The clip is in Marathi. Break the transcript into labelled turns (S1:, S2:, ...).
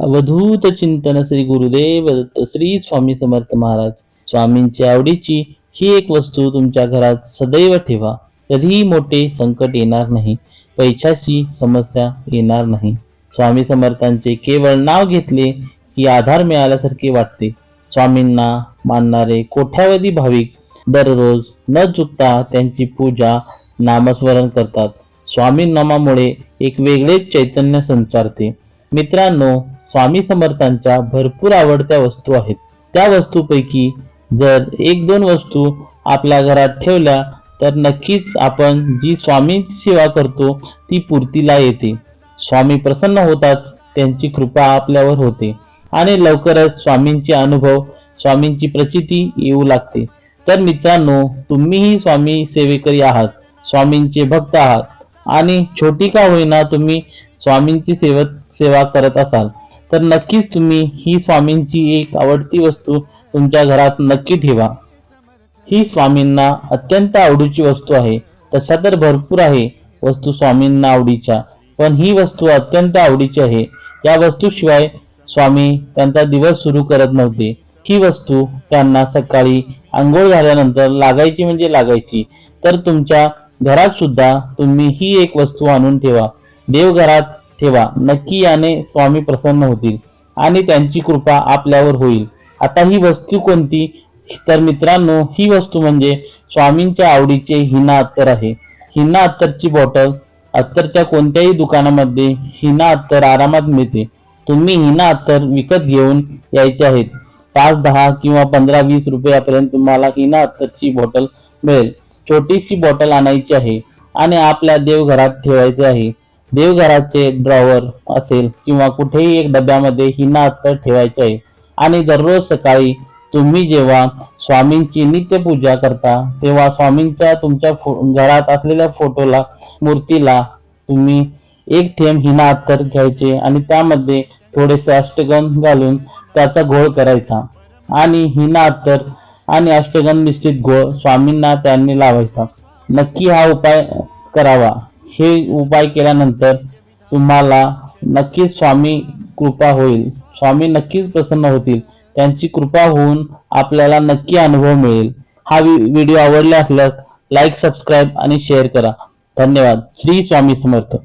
S1: अवधूत चिंतन श्री गुरुदेव दत्त श्री स्वामी समर्थ महाराज. स्वामींची आवडीची ही एक वस्तू तुमच्या घरात सदैव ठेवा. कधीही मोठे संकट येणार नाही. पैशाची समस्या येणार नाही. स्वामी समर्थांचे केवळ नाव घेतले की आधार मिळाल्यासारखे वाटते. स्वामींना मानणारे कोट्यावधी भाविक दररोज न चुकता त्यांची पूजा नामस्मरण करतात. स्वामी नामामुळे एक वेगळेच चैतन्य संचारते. मित्रांनो स्वामी समर्थांच्या भरपूर आवडत्या वस्तू आहेत. त्या वस्तूपैकी जर एक दोन वस्तू आपल्या घरात ठेवल्या तर नक्कीच आपण जी स्वामी सेवा करतो ती पूर्तीला येते. स्वामी प्रसन्न होतात त्यांची कृपा आपल्यावर होते. आणि लवकरच स्वामींचे अनुभव स्वामींची प्रचिती येऊ लागते. तर मित्रांनो तुम्हीही स्वामी सेवेकरी आहात स्वामींचे भक्त आहात. आणि छोटी का होईना तुम्ही स्वामींची सेव सेवा करत असाल. तर नक्कीच तुम्ही ही स्वामींची एक आवडती वस्तू तुमच्या घरात नक्की ठेवा. ही स्वामींना अत्यंत आवडीची वस्तू आहे. तशा तर भरपूर आहे वस्तू स्वामींना आवडीच्या. पण ही वस्तू अत्यंत आवडीची आहे. या वस्तूशिवाय स्वामी त्यांचा दिवस सुरू करत नव्हते. ही वस्तू त्यांना सकाळी आंघोळ झाल्यानंतर लागायची म्हणजे लागायची. तर तुमच्या घरात सुद्धा तुम्ही ही एक वस्तू आणून ठेवा. देवघरात ठेवा. नक्की याने स्वामी प्रसन्न होतील आणि त्यांची कृपा आपल्यावर होईल. आता ही वस्तू कोणती? तर मित्रांनो ही वस्तू म्हणजे स्वामींच्या आवडीचे हिना अत्तर आहे. हिना अत्तरची बॉटल अत्तरच्या कोणत्याही दुकानामध्ये हिना अत्तर आरामात मिळते. तुम्ही हिना अत्तर विकत घेऊन यायचे आहेत. पाच दहा किंवा पंधरा वीस रुपयापर्यंत तुम्हाला हिना अत्तरची बॉटल मिळेल. छोटीशी बॉटल आणायची आहे आणि आपल्या देवघरात ठेवायचे आहे. देवघराचे ड्रॉवर असेल किंवा कुठेही एक डब्यामध्ये हिना अत्तर ठेवायचे आहे. आणि दररोज सकाळी तुम्ही जेव्हा स्वामींची नित्यपूजा करता तेव्हा स्वामींच्या तुमच्या फो- घरात असलेल्या फोटोला मूर्तीला तुम्ही एक थेंब हिना अत्तर घ्यायचे आणि त्यामध्ये थोडेसे अष्टगंध घालून त्याचा घोळ करायचा. आणि हिना अत्तर आणि अष्टगन निश्चित घोळ स्वामींना त्यांनी लावायचा. नक्की हा उपाय करावा. हे उपाय केल्यानंतर तुम्हाला नक्कीच स्वामी कृपा होईल. स्वामी नक्कीच प्रसन्न होतील. त्यांची कृपा होऊन आपल्याला नक्की अनुभव मिळेल. हा व्हिडिओ आवडला असल्यास लाईक सबस्क्राईब आणि शेअर करा. धन्यवाद. श्री स्वामी समर्थ.